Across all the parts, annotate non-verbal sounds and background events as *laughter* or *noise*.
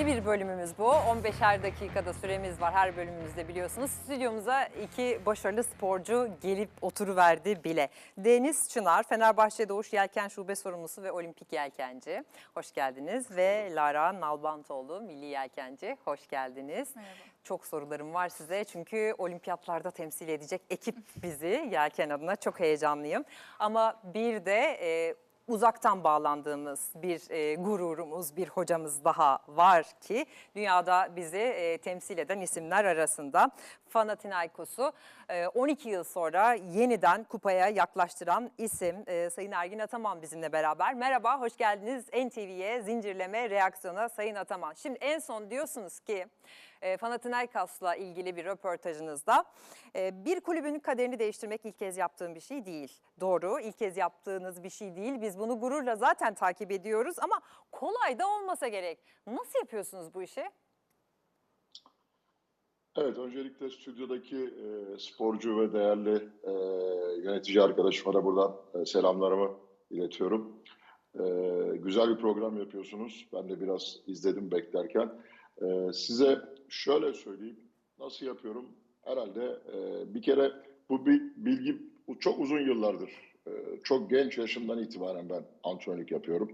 Yeni bir bölümümüz bu. 15'er dakikada süremiz var her bölümümüzde biliyorsunuz. Stüdyomuza iki başarılı sporcu gelip oturuverdi bile. Deniz Çınar, Fenerbahçe Doğuş Yelken Şube Sorumlusu ve Olimpik Yelkenci. Hoş geldiniz. Ve Lara Nalbantoğlu, Milli Yelkenci. Hoş geldiniz. Çok sorularım var size çünkü olimpiyatlarda temsil edecek ekip bizi yelken adına çok heyecanlıyım. Ama bir de e, uzaktan bağlandığımız bir e, gururumuz, bir hocamız daha var ki dünyada bizi e, temsil eden isimler arasında. Panathinaikos'u e, 12 yıl sonra yeniden kupaya yaklaştıran isim e, Sayın Ergin Ataman bizimle beraber. Merhaba, hoş geldiniz NTV'ye zincirleme reaksiyona Sayın Ataman. Şimdi en son diyorsunuz ki e, Panathinaikos'la ilgili bir röportajınızda e, bir kulübün kaderini değiştirmek ilk kez yaptığım bir şey değil. Doğru, ilk kez yaptığınız bir şey değil. Biz bunu gururla zaten takip ediyoruz ama kolay da olmasa gerek. Nasıl yapıyorsunuz bu işi? Evet, öncelikle stüdyodaki e, sporcu ve değerli e, yönetici arkadaşıma buradan e, selamlarımı iletiyorum. E, güzel bir program yapıyorsunuz. Ben de biraz izledim beklerken. E, size şöyle söyleyeyim, nasıl yapıyorum? Herhalde e, bir kere bu bir bilgi çok uzun yıllardır, e, çok genç yaşımdan itibaren ben antrenörlük yapıyorum.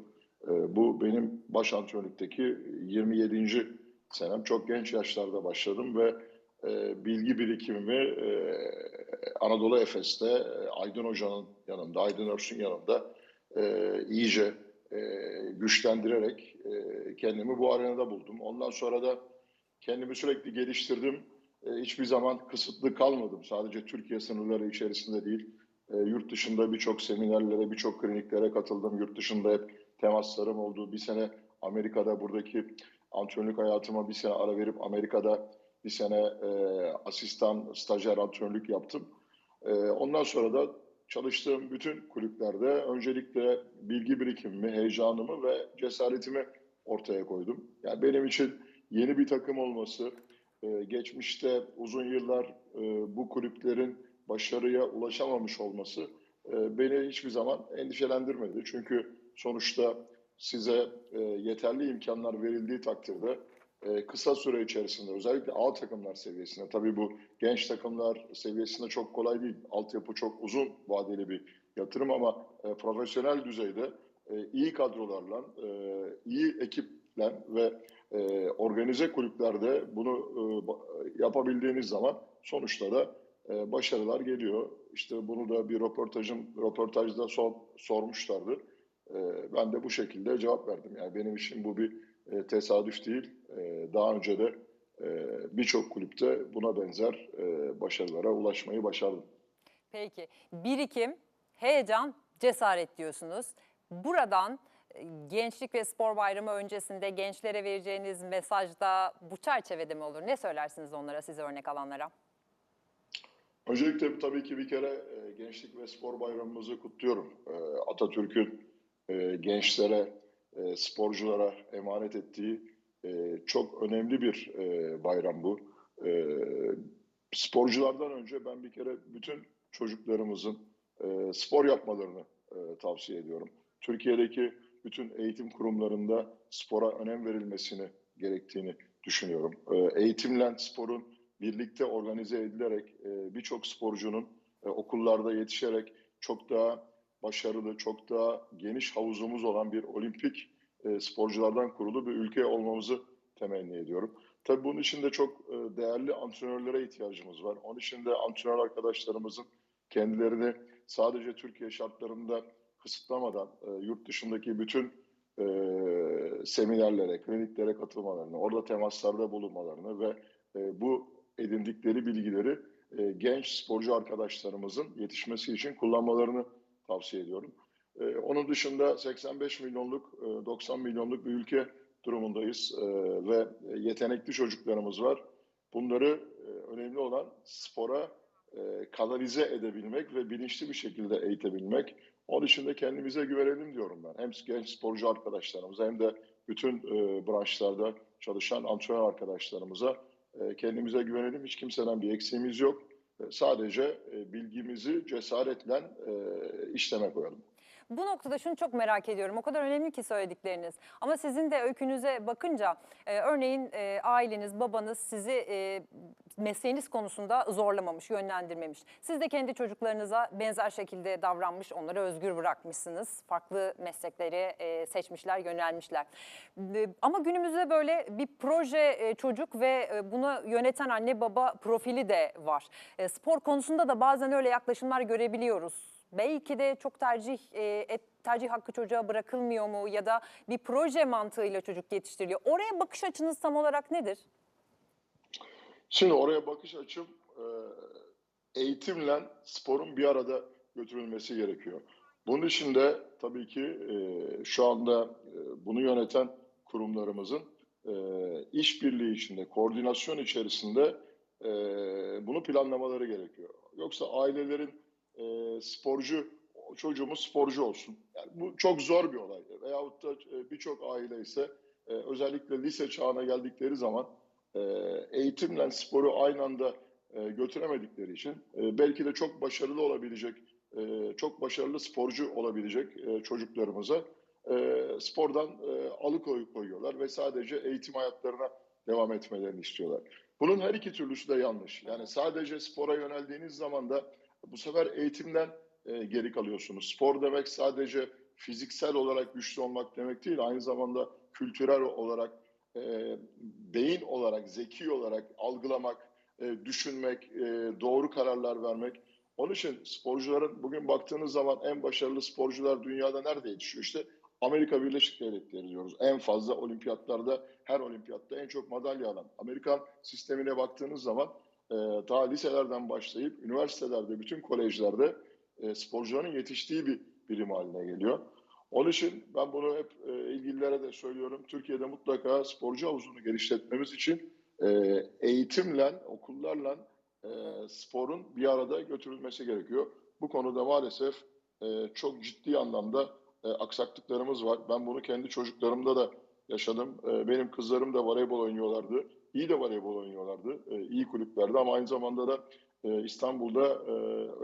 E, bu benim baş antrenörlükteki 27. senem. Çok genç yaşlarda başladım ve e, bilgi birikimimi e, Anadolu Efes'te e, Aydın Hoca'nın yanında, Aydın Örsün yanında e, iyice e, güçlendirerek e, kendimi bu arenada buldum. Ondan sonra da kendimi sürekli geliştirdim. E, hiçbir zaman kısıtlı kalmadım. Sadece Türkiye sınırları içerisinde değil, e, yurt dışında birçok seminerlere, birçok kliniklere katıldım. Yurt dışında hep temaslarım oldu. Bir sene Amerika'da buradaki antrenörlük hayatıma bir sene ara verip Amerika'da bir sene e, asistan, stajyer antrenörlük yaptım. E, ondan sonra da çalıştığım bütün kulüplerde öncelikle bilgi birikimimi, heyecanımı ve cesaretimi ortaya koydum. Yani benim için yeni bir takım olması, e, geçmişte uzun yıllar e, bu kulüplerin başarıya ulaşamamış olması e, beni hiçbir zaman endişelendirmedi. Çünkü sonuçta size e, yeterli imkanlar verildiği takdirde e, kısa süre içerisinde özellikle A takımlar seviyesinde tabii bu genç takımlar seviyesinde çok kolay değil. Altyapı çok uzun vadeli bir yatırım ama e, profesyonel düzeyde e, iyi kadrolarla, e, iyi ekiple ve e, organize kulüplerde bunu e, yapabildiğiniz zaman sonuçta da e, başarılar geliyor. İşte bunu da bir röportajım röportajda son, sormuşlardı. E, ben de bu şekilde cevap verdim. Yani benim için bu bir e, tesadüf değil. E, daha önce de e, birçok kulüpte buna benzer e, başarılara ulaşmayı başardım. Peki, birikim, heyecan, cesaret diyorsunuz. Buradan Gençlik ve Spor Bayramı öncesinde gençlere vereceğiniz mesajda bu çerçevede mi olur? Ne söylersiniz onlara, size örnek alanlara? Öncelikle tabii ki bir kere Gençlik ve Spor Bayramımızı kutluyorum. Atatürk'ün e, gençlere, e, sporculara emanet ettiği e, çok önemli bir e, bayram bu. E, sporculardan önce ben bir kere bütün çocuklarımızın e, spor yapmalarını e, tavsiye ediyorum. Türkiye'deki bütün eğitim kurumlarında spora önem verilmesini gerektiğini düşünüyorum. E, eğitimle sporun birlikte organize edilerek e, birçok sporcunun e, okullarda yetişerek çok daha başarılı, çok daha geniş havuzumuz olan bir olimpik e, sporculardan kurulu bir ülke olmamızı temenni ediyorum. Tabii bunun için de çok e, değerli antrenörlere ihtiyacımız var. Onun için de antrenör arkadaşlarımızın kendilerini sadece Türkiye şartlarında kısıtlamadan e, yurt dışındaki bütün e, seminerlere, kliniklere katılmalarını, orada temaslarda bulunmalarını ve e, bu edindikleri bilgileri e, genç sporcu arkadaşlarımızın yetişmesi için kullanmalarını tavsiye ediyorum. E, onun dışında 85 milyonluk, e, 90 milyonluk bir ülke durumundayız e, ve yetenekli çocuklarımız var. Bunları e, önemli olan spora e, kanalize edebilmek ve bilinçli bir şekilde eğitebilmek. Onun için de kendimize güvenelim diyorum ben. Hem genç sporcu arkadaşlarımıza hem de bütün e, branşlarda çalışan antrenör arkadaşlarımıza e, kendimize güvenelim. Hiç kimseden bir eksiğimiz yok. Sadece e, bilgimizi cesaretle e, işleme koyalım. Bu noktada şunu çok merak ediyorum. O kadar önemli ki söyledikleriniz. Ama sizin de öykünüze bakınca e, örneğin e, aileniz, babanız sizi e, mesleğiniz konusunda zorlamamış, yönlendirmemiş. Siz de kendi çocuklarınıza benzer şekilde davranmış, onları özgür bırakmışsınız. Farklı meslekleri e, seçmişler, yönelmişler. E, ama günümüzde böyle bir proje e, çocuk ve e, bunu yöneten anne baba profili de var. E, spor konusunda da bazen öyle yaklaşımlar görebiliyoruz. Belki de çok tercih e, et, tercih hakkı çocuğa bırakılmıyor mu ya da bir proje mantığıyla çocuk yetiştiriliyor. Oraya bakış açınız tam olarak nedir? Şimdi oraya bakış açım e, eğitimle sporun bir arada götürülmesi gerekiyor. Bunun için de tabii ki e, şu anda bunu yöneten kurumlarımızın işbirliği içinde, koordinasyon içerisinde bunu planlamaları gerekiyor. Yoksa ailelerin e, sporcu, çocuğumuz sporcu olsun. Yani bu çok zor bir olay. Veyahut da e, birçok aile ise e, özellikle lise çağına geldikleri zaman e, eğitimle sporu aynı anda e, götüremedikleri için e, belki de çok başarılı olabilecek, e, çok başarılı sporcu olabilecek e, çocuklarımıza e, spordan e, alıkoyuyorlar ve sadece eğitim hayatlarına devam etmelerini istiyorlar. Bunun her iki türlüsü de yanlış. Yani sadece spora yöneldiğiniz zaman da bu sefer eğitimden e, geri kalıyorsunuz. Spor demek sadece fiziksel olarak güçlü olmak demek değil, aynı zamanda kültürel olarak e, beyin olarak, zeki olarak algılamak, e, düşünmek, e, doğru kararlar vermek. Onun için sporcuların bugün baktığınız zaman en başarılı sporcular dünyada nerede yetişiyor? İşte Amerika Birleşik Devletleri diyoruz. En fazla olimpiyatlarda, her olimpiyatta en çok madalya alan. Amerikan sistemine baktığınız zaman e, daha liselerden başlayıp üniversitelerde, bütün kolejlerde e, sporcuların yetiştiği bir birim haline geliyor. Onun için ben bunu hep e, ilgililere de söylüyorum. Türkiye'de mutlaka sporcu havuzunu geliştirmemiz için e, eğitimle, okullarla sporun bir arada götürülmesi gerekiyor. Bu konuda maalesef çok ciddi anlamda aksaklıklarımız var. Ben bunu kendi çocuklarımda da yaşadım. Benim kızlarım da voleybol oynuyorlardı. İyi de voleybol oynuyorlardı. E, iyi kulüplerde ama aynı zamanda da e, İstanbul'da e,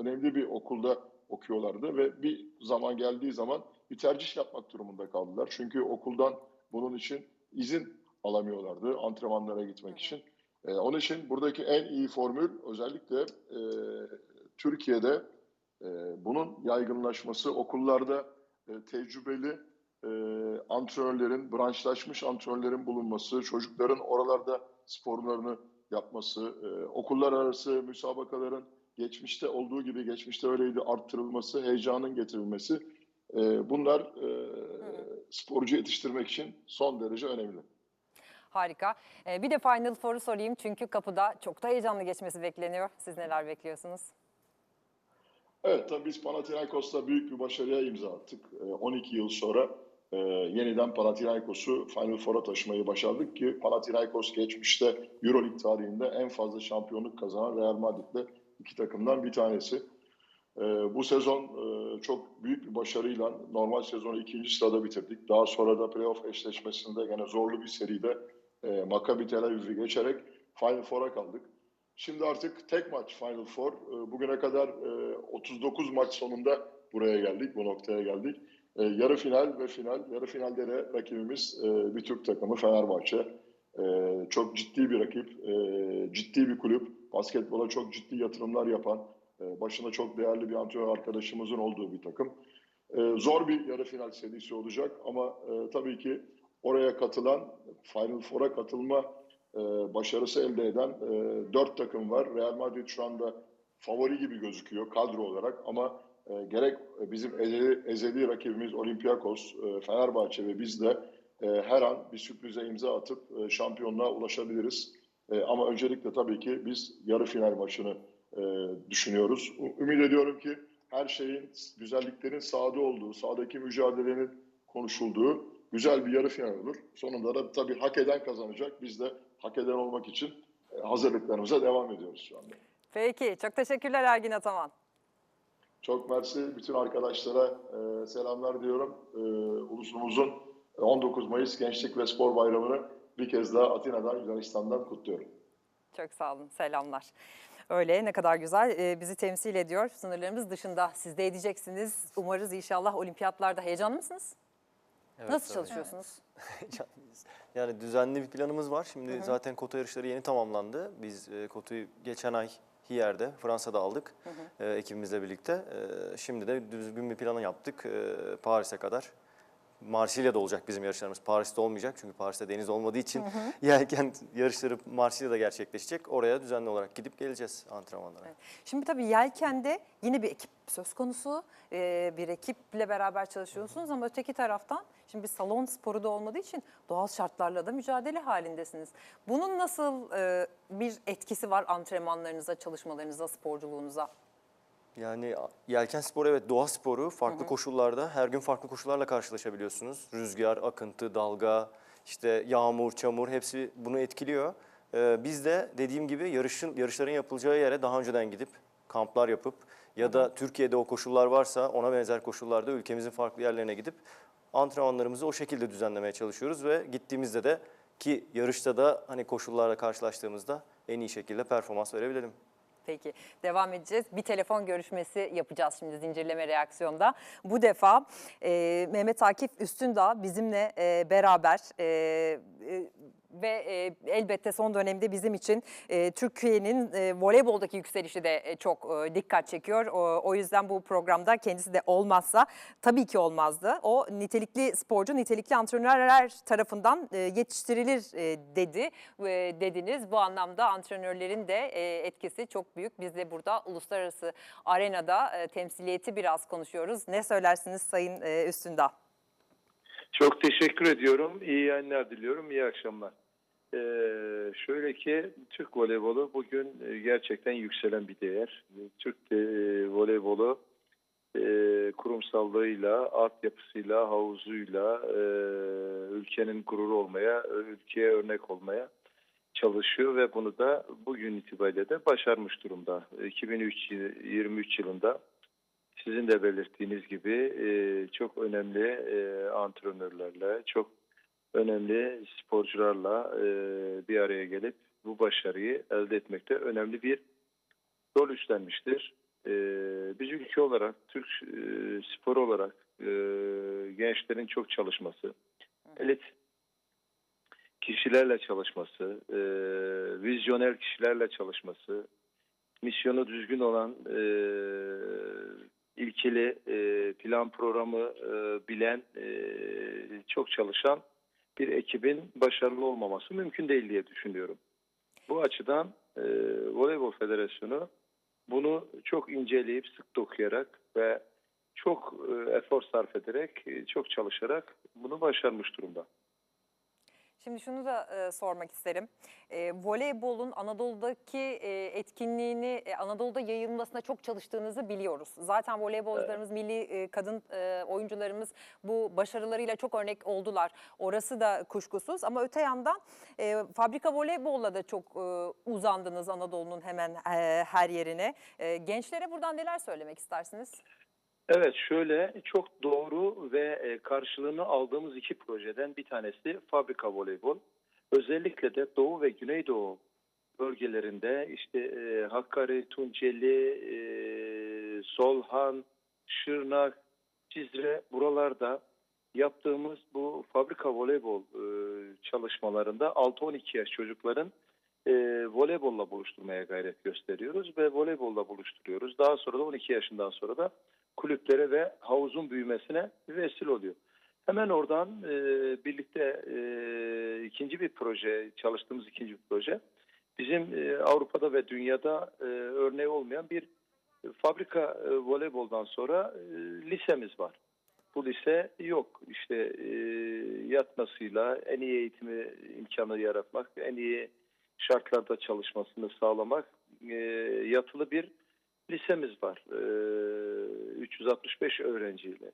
önemli bir okulda okuyorlardı ve bir zaman geldiği zaman bir tercih yapmak durumunda kaldılar. Çünkü okuldan bunun için izin alamıyorlardı antrenmanlara gitmek için. Ee, onun için buradaki en iyi formül özellikle e, Türkiye'de e, bunun yaygınlaşması, okullarda e, tecrübeli e, antrenörlerin, branşlaşmış antrenörlerin bulunması, çocukların oralarda sporlarını yapması, e, okullar arası müsabakaların geçmişte olduğu gibi geçmişte öyleydi arttırılması, heyecanın getirilmesi e, bunlar e, sporcu yetiştirmek için son derece önemli. Harika. Ee, bir de Final Four'u sorayım çünkü kapıda çok da heyecanlı geçmesi bekleniyor. Siz neler bekliyorsunuz? Evet tabii biz Panathinaikos'ta büyük bir başarıya imza attık. E, 12 yıl sonra e, yeniden Panathinaikos'u Final Four'a taşımayı başardık ki Panathinaikos geçmişte Euroleague tarihinde en fazla şampiyonluk kazanan Real Madrid'le iki takımdan bir tanesi. E, bu sezon e, çok büyük bir başarıyla normal sezonu ikinci sırada bitirdik. Daha sonra da playoff eşleşmesinde gene zorlu bir seride e, Maccabi Tel Aviv'i geçerek Final Four'a kaldık. Şimdi artık tek maç Final Four. E, bugüne kadar e, 39 maç sonunda buraya geldik, bu noktaya geldik. E, yarı final ve final. Yarı finalde de rakibimiz e, bir Türk takımı Fenerbahçe. E, çok ciddi bir rakip, e, ciddi bir kulüp. Basketbola çok ciddi yatırımlar yapan, e, başında çok değerli bir antrenör arkadaşımızın olduğu bir takım. E, zor bir yarı final serisi olacak ama e, tabii ki oraya katılan, Final Four'a katılma e, başarısı elde eden e, dört takım var. Real Madrid şu anda favori gibi gözüküyor kadro olarak ama e, gerek bizim ezeli, ezeli rakibimiz Olympiakos, e, Fenerbahçe ve biz de e, her an bir sürprize imza atıp e, şampiyonluğa ulaşabiliriz. E, ama öncelikle tabii ki biz yarı final maçını e, düşünüyoruz. Ümit ediyorum ki her şeyin, güzelliklerin sahada olduğu, sahadaki mücadelenin konuşulduğu güzel bir yarı final olur. Sonunda da tabii hak eden kazanacak. Biz de hak eden olmak için e, hazırlıklarımıza devam ediyoruz şu anda. Peki, çok teşekkürler Ergin Ataman. Çok mersi. Bütün arkadaşlara e, selamlar diyorum. E, ulusumuzun 19 Mayıs Gençlik ve Spor Bayramı'nı bir kez daha Atina'dan, Yunanistan'dan kutluyorum. Çok sağ olun, selamlar. Öyle ne kadar güzel e, bizi temsil ediyor. Sınırlarımız dışında siz de edeceksiniz. Umarız inşallah olimpiyatlarda heyecanlı mısınız? Evet, Nasıl tabii. çalışıyorsunuz? *laughs* Heyecanlıyız. Yani düzenli bir planımız var. Şimdi zaten kota yarışları yeni tamamlandı. Biz e, kotayı geçen ay Hiyer'de, Fransa'da aldık e, ekibimizle birlikte. E, şimdi de düzgün bir planı yaptık e, Paris'e kadar. Marsilya'da olacak bizim yarışlarımız. Paris'te olmayacak çünkü Paris'te deniz olmadığı için *laughs* yelken yarışları Marsilya'da gerçekleşecek. Oraya düzenli olarak gidip geleceğiz antrenmanlara. Şimdi tabii Yelken'de yine bir ekip söz konusu. Ee, bir ekiple beraber çalışıyorsunuz ama öteki taraftan şimdi bir salon sporu da olmadığı için doğal şartlarla da mücadele halindesiniz. Bunun nasıl e, bir etkisi var antrenmanlarınıza, çalışmalarınıza, sporculuğunuza? Yani yelken sporu evet doğa sporu farklı koşullarda her gün farklı koşullarla karşılaşabiliyorsunuz. Rüzgar, akıntı, dalga, işte yağmur, çamur hepsi bunu etkiliyor. Ee, biz de dediğim gibi yarışın yarışların yapılacağı yere daha önceden gidip kamplar yapıp ya da Türkiye'de o koşullar varsa ona benzer koşullarda ülkemizin farklı yerlerine gidip antrenmanlarımızı o şekilde düzenlemeye çalışıyoruz ve gittiğimizde de ki yarışta da hani koşullarla karşılaştığımızda en iyi şekilde performans verebilelim. Peki devam edeceğiz. Bir telefon görüşmesi yapacağız şimdi zincirleme reaksiyonda. Bu defa e, Mehmet Akif Üstündağ bizimle e, beraber e, e, ve e, elbette son dönemde bizim için e, Türkiye'nin e, voleyboldaki yükselişi de e, çok e, dikkat çekiyor. O, o yüzden bu programda kendisi de olmazsa tabii ki olmazdı. O nitelikli sporcu, nitelikli antrenörler tarafından e, yetiştirilir e, dedi e, dediniz. Bu anlamda antrenörlerin de e, etkisi çok büyük. Biz de burada uluslararası arenada e, temsiliyeti biraz konuşuyoruz. Ne söylersiniz Sayın e, Üstündağ? Çok teşekkür ediyorum. İyi yayınlar diliyorum. İyi akşamlar. Ee, şöyle ki Türk voleybolu bugün e, gerçekten yükselen bir değer. Türk e, voleybolu e, kurumsallığıyla, altyapısıyla, havuzuyla e, ülkenin gururu olmaya, ülkeye örnek olmaya çalışıyor ve bunu da bugün itibariyle de başarmış durumda. 2023 yılında sizin de belirttiğiniz gibi e, çok önemli e, antrenörlerle, çok önemli sporcularla e, bir araya gelip bu başarıyı elde etmekte önemli bir rol üstlenmiştir. E, biz ülke olarak, Türk e, spor olarak e, gençlerin çok çalışması, elit kişilerle çalışması, e, vizyoner kişilerle çalışması, misyonu düzgün olan e, ilkeli e, plan programı e, bilen e, çok çalışan bir ekibin başarılı olmaması mümkün değil diye düşünüyorum. Bu açıdan e, Voleybol Federasyonu bunu çok inceleyip sık dokuyarak ve çok e, efor sarf ederek, e, çok çalışarak bunu başarmış durumda. Şimdi şunu da e, sormak isterim. E, voleybolun Anadolu'daki e, etkinliğini e, Anadolu'da yayılmasına çok çalıştığınızı biliyoruz. Zaten voleybolcularımız, milli e, kadın e, oyuncularımız bu başarılarıyla çok örnek oldular. Orası da kuşkusuz ama öte yandan e, fabrika voleybolla da çok e, uzandınız Anadolu'nun hemen e, her yerine. E, gençlere buradan neler söylemek istersiniz? Evet şöyle çok doğru ve e, karşılığını aldığımız iki projeden bir tanesi fabrika voleybol. Özellikle de Doğu ve Güneydoğu bölgelerinde işte e, Hakkari, Tunceli, e, Solhan, Şırnak, Cizre buralarda yaptığımız bu fabrika voleybol e, çalışmalarında 6-12 yaş çocukların e, voleybolla buluşturmaya gayret gösteriyoruz ve voleybolla buluşturuyoruz. Daha sonra da 12 yaşından sonra da kulüplere ve havuzun büyümesine vesile oluyor. Hemen oradan e, birlikte e, ikinci bir proje, çalıştığımız ikinci bir proje, bizim e, Avrupa'da ve dünyada e, örneği olmayan bir fabrika e, voleyboldan sonra e, lisemiz var. Bu lise yok. İşte e, yatmasıyla en iyi eğitimi imkanı yaratmak, en iyi şartlarda çalışmasını sağlamak e, yatılı bir lisemiz var. E, 365 öğrenciyle.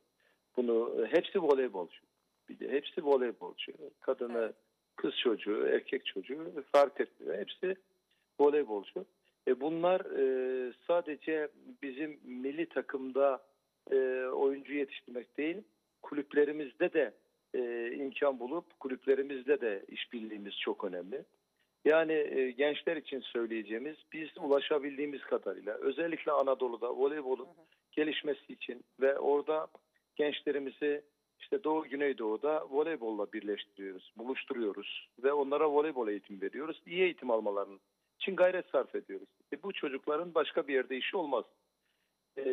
Bunu e, hepsi voleybolcu. Bir de hepsi voleybolcu. Kadını, Evet. kız çocuğu, erkek çocuğu fark etmiyor. Hepsi voleybolcu. E bunlar e, sadece bizim milli takımda e, oyuncu yetiştirmek değil, kulüplerimizde de e, imkan bulup kulüplerimizde de işbirliğimiz çok önemli. Yani e, gençler için söyleyeceğimiz biz ulaşabildiğimiz kadarıyla özellikle Anadolu'da voleybolun gelişmesi için ve orada gençlerimizi işte Doğu Güneydoğu'da voleybolla birleştiriyoruz, buluşturuyoruz ve onlara voleybol eğitim veriyoruz. İyi eğitim almalarının için gayret sarf ediyoruz. E, bu çocukların başka bir yerde işi olmaz. E,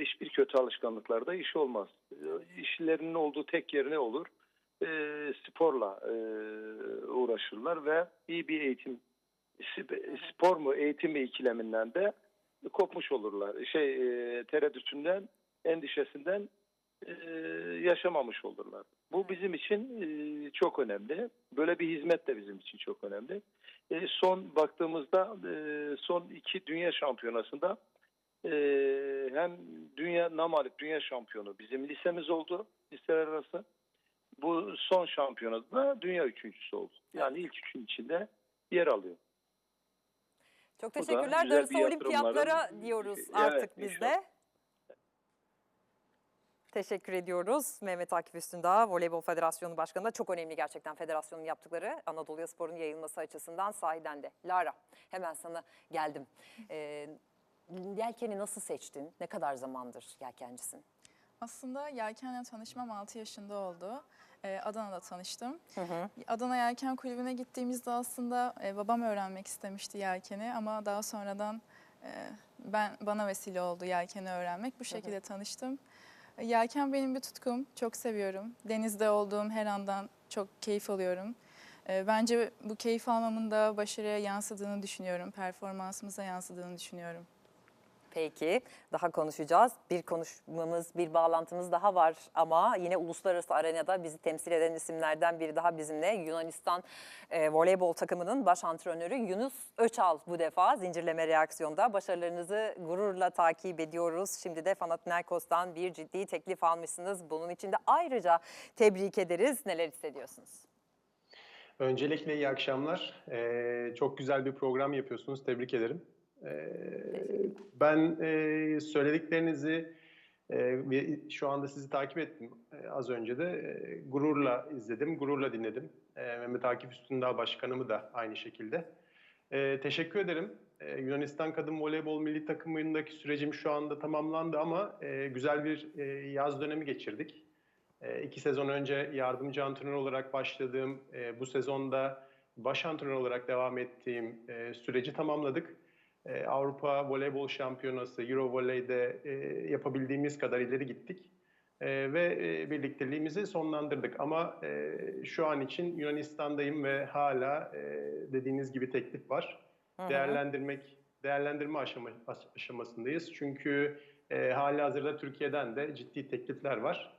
hiçbir kötü alışkanlıklarda işi olmaz. E, işlerinin olduğu tek yer ne olur? E, sporla e, uğraşırlar ve iyi bir eğitim sp- spor mu eğitim mi ikileminden de kopmuş olurlar. Şey e, tereddütünden, endişesinden e, yaşamamış olurlar. Bu bizim için e, çok önemli. Böyle bir hizmet de bizim için çok önemli. E, son baktığımızda e, son iki dünya şampiyonasında e, hem dünya namalip dünya şampiyonu bizim lisemiz oldu liseler arası. Bu son şampiyonada da dünya üçüncüsü oldu. Yani ilk üçün içinde yer alıyor. Çok teşekkürler. Darısı olimpiyatlara diyoruz Evet, artık biz inşallah. de. Teşekkür ediyoruz. Mehmet Akif Üstündağ, Voleybol Federasyonu Başkanı da çok önemli gerçekten federasyonun yaptıkları Anadolu Spor'un yayılması açısından sahiden de. Lara hemen sana geldim. Ee, yelkeni nasıl seçtin? Ne kadar zamandır yelkencisin? Aslında yelkenle tanışmam 6 yaşında oldu. Ee, Adana'da tanıştım. Adana Yelken Kulübü'ne gittiğimizde aslında e, babam öğrenmek istemişti yelkeni ama daha sonradan e, ben bana vesile oldu yelkeni öğrenmek. Bu şekilde tanıştım. E, Yelken benim bir tutkum. Çok seviyorum. Denizde olduğum her andan çok keyif alıyorum. E, Bence bu keyif almamın da başarıya yansıdığını düşünüyorum. Performansımıza yansıdığını düşünüyorum. Peki daha konuşacağız. Bir konuşmamız, bir bağlantımız daha var ama yine uluslararası arenada bizi temsil eden isimlerden biri daha bizimle. Yunanistan e, voleybol takımının baş antrenörü Yunus Öçal bu defa zincirleme reaksiyonda. Başarılarınızı gururla takip ediyoruz. Şimdi de Panathinaikos'tan bir ciddi teklif almışsınız. Bunun için de ayrıca tebrik ederiz. Neler hissediyorsunuz? Öncelikle iyi akşamlar. Ee, çok güzel bir program yapıyorsunuz. Tebrik ederim. Ben e, söylediklerinizi e, şu anda sizi takip ettim e, az önce de. Gururla izledim, gururla dinledim. Mehmet Akif Üstündağ Başkanımı da aynı şekilde. Teşekkür ederim. Yunanistan Kadın Voleybol Milli Takımı'ndaki sürecim şu anda tamamlandı ama güzel bir yaz dönemi geçirdik. İki sezon önce yardımcı antrenör olarak başladığım, bu sezonda baş antrenör olarak devam ettiğim süreci tamamladık. E, Avrupa Voleybol Şampiyonası, Euro Voley'de e, yapabildiğimiz kadar ileri gittik. E, ve e, birlikteliğimizi sonlandırdık. Ama e, şu an için Yunanistan'dayım ve hala e, dediğiniz gibi teklif var. Değerlendirmek, değerlendirme aşama, aşamasındayız. Çünkü e, hali hazırda Türkiye'den de ciddi teklifler var.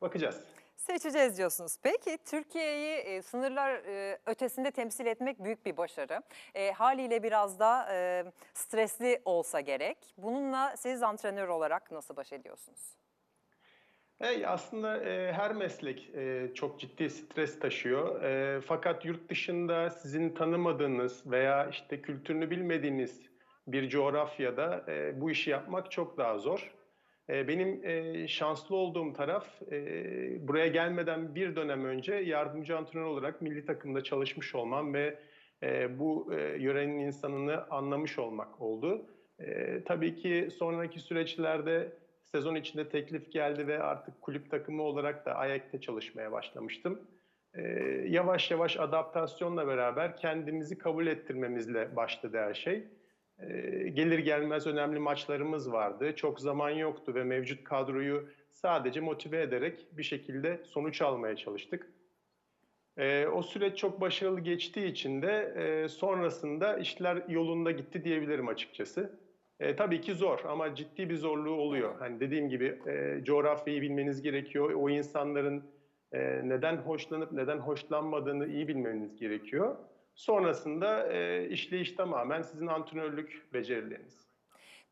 Bakacağız. Seçeceğiz diyorsunuz. Peki Türkiye'yi e, sınırlar e, ötesinde temsil etmek büyük bir başarı. E, haliyle biraz da e, stresli olsa gerek. Bununla siz antrenör olarak nasıl baş ediyorsunuz? Hey, aslında e, her meslek e, çok ciddi stres taşıyor. E, fakat yurt dışında sizin tanımadığınız veya işte kültürünü bilmediğiniz bir coğrafyada e, bu işi yapmak çok daha zor. E, benim e, şanslı olduğum taraf e, buraya gelmeden bir dönem önce yardımcı antrenör olarak milli takımda çalışmış olmam ve e, bu yörenin insanını anlamış olmak oldu. Tabii ki sonraki süreçlerde sezon içinde teklif geldi ve artık kulüp takımı olarak da Ayak'ta çalışmaya başlamıştım. Ee, yavaş yavaş adaptasyonla beraber kendimizi kabul ettirmemizle başladı her şey. Ee, gelir gelmez önemli maçlarımız vardı. Çok zaman yoktu ve mevcut kadroyu sadece motive ederek bir şekilde sonuç almaya çalıştık. Ee, o süreç çok başarılı geçtiği için de e, sonrasında işler yolunda gitti diyebilirim açıkçası. E, tabii ki zor ama ciddi bir zorluğu oluyor. Hani dediğim gibi e, coğrafyayı bilmeniz gerekiyor. O insanların e, neden hoşlanıp neden hoşlanmadığını iyi bilmeniz gerekiyor. Sonrasında e, işleyiş tamamen sizin antrenörlük becerileriniz.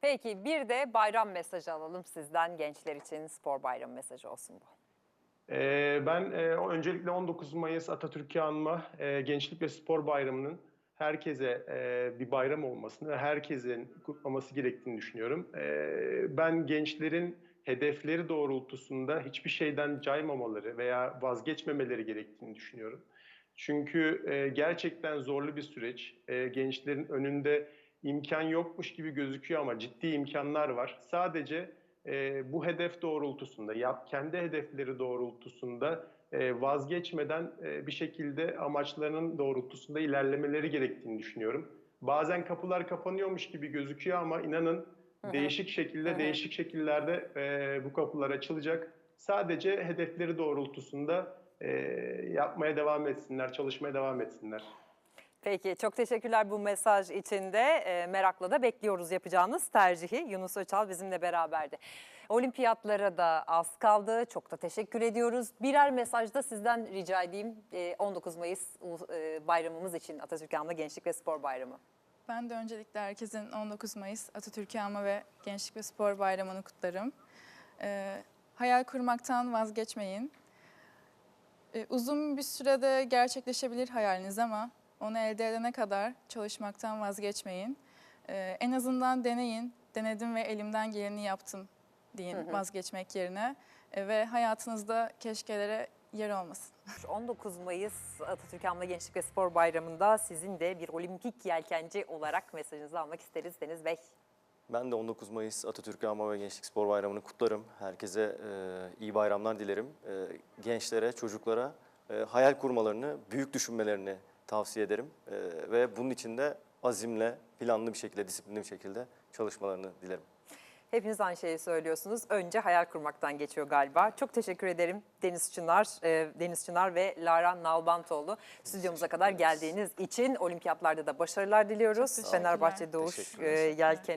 Peki bir de bayram mesajı alalım sizden gençler için spor bayram mesajı olsun bu. E, ben e, öncelikle 19 Mayıs Atatürk'ü anma e, Gençlik ve Spor Bayramı'nın herkese e, bir bayram olmasını ve herkesin kutlaması gerektiğini düşünüyorum. E, ben gençlerin hedefleri doğrultusunda hiçbir şeyden caymamaları veya vazgeçmemeleri gerektiğini düşünüyorum. Çünkü e, gerçekten zorlu bir süreç. E, gençlerin önünde imkan yokmuş gibi gözüküyor ama ciddi imkanlar var. Sadece e, bu hedef doğrultusunda, yap, kendi hedefleri doğrultusunda e, vazgeçmeden e, bir şekilde amaçlarının doğrultusunda ilerlemeleri gerektiğini düşünüyorum. Bazen kapılar kapanıyormuş gibi gözüküyor ama inanın değişik şekilde, değişik şekillerde e, bu kapılar açılacak. Sadece hedefleri doğrultusunda e, yapmaya devam etsinler, çalışmaya devam etsinler. Peki çok teşekkürler bu mesaj için de Ee, merakla da bekliyoruz yapacağınız tercihi. Yunus Öçal bizimle beraberdi. Olimpiyatlara da az kaldı. Çok da teşekkür ediyoruz. Birer mesaj da sizden rica edeyim. Ee, 19 Mayıs e, bayramımız için Atatürk Anma Gençlik ve Spor Bayramı. Ben de öncelikle herkesin 19 Mayıs Atatürk Anma ve Gençlik ve Spor Bayramı'nı kutlarım. Ee, hayal kurmaktan vazgeçmeyin. Ee, uzun bir sürede gerçekleşebilir hayaliniz ama onu elde edene kadar çalışmaktan vazgeçmeyin. Ee, en azından deneyin. Denedim ve elimden geleni yaptım deyin vazgeçmek yerine. Ee, ve hayatınızda keşkelere yer olmasın. 19 Mayıs Atatürk Anma Gençlik ve Spor Bayramı'nda sizin de bir olimpik yelkenci olarak mesajınızı almak isteriz Deniz Bey. Ben de 19 Mayıs Atatürk Anma ve Gençlik Spor Bayramı'nı kutlarım. Herkese e, iyi bayramlar dilerim. E, gençlere, çocuklara e, hayal kurmalarını, büyük düşünmelerini tavsiye ederim. E, ve bunun için de azimle, planlı bir şekilde, disiplinli bir şekilde çalışmalarını dilerim. Hepiniz aynı şeyi söylüyorsunuz. Önce hayal kurmaktan geçiyor galiba. Çok teşekkür ederim Deniz Çınar, e, Deniz Çınar ve Lara Nalbantoğlu stüdyomuza kadar geldiğiniz için olimpiyatlarda da başarılar diliyoruz. Fenerbahçe Doğuş e, Yelken'e.